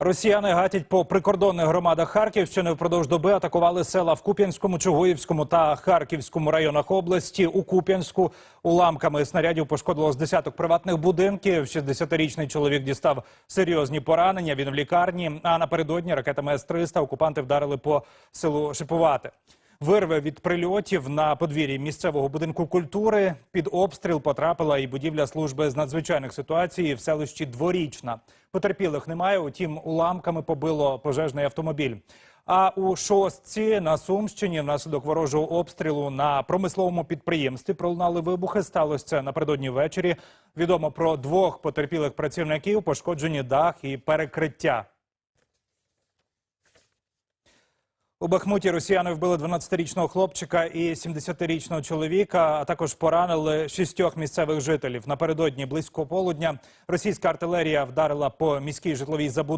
Росіяни гатять по прикордонних громадах Харківщини. Впродовж доби атакували села в Куп'янському, Чугуївському та Харківському районах області. У Куп'янську уламками снарядів пошкодило з десяток приватних будинків. 60-річний чоловік дістав серйозні поранення. Він в лікарні. А напередодні ракетами С-300 окупанти вдарили по селу Шиповате. Вирви від прильотів на подвір'ї місцевого будинку культури. Під обстріл потрапила і будівля служби з надзвичайних ситуацій в селищі Дворічна. Потерпілих немає, утім, уламками побило пожежний автомобіль. А у шостці на Сумщині внаслідок ворожого обстрілу на промисловому підприємстві пролунали вибухи. Сталося це напередодні ввечері. Відомо про двох потерпілих працівників, пошкоджені дах і перекриття. У Бахмуті росіяни вбили 12-річного хлопчика і 70-річного чоловіка, а також поранили шістьох місцевих жителів. Напередодні близько полудня російська артилерія вдарила по міській житловій забудові.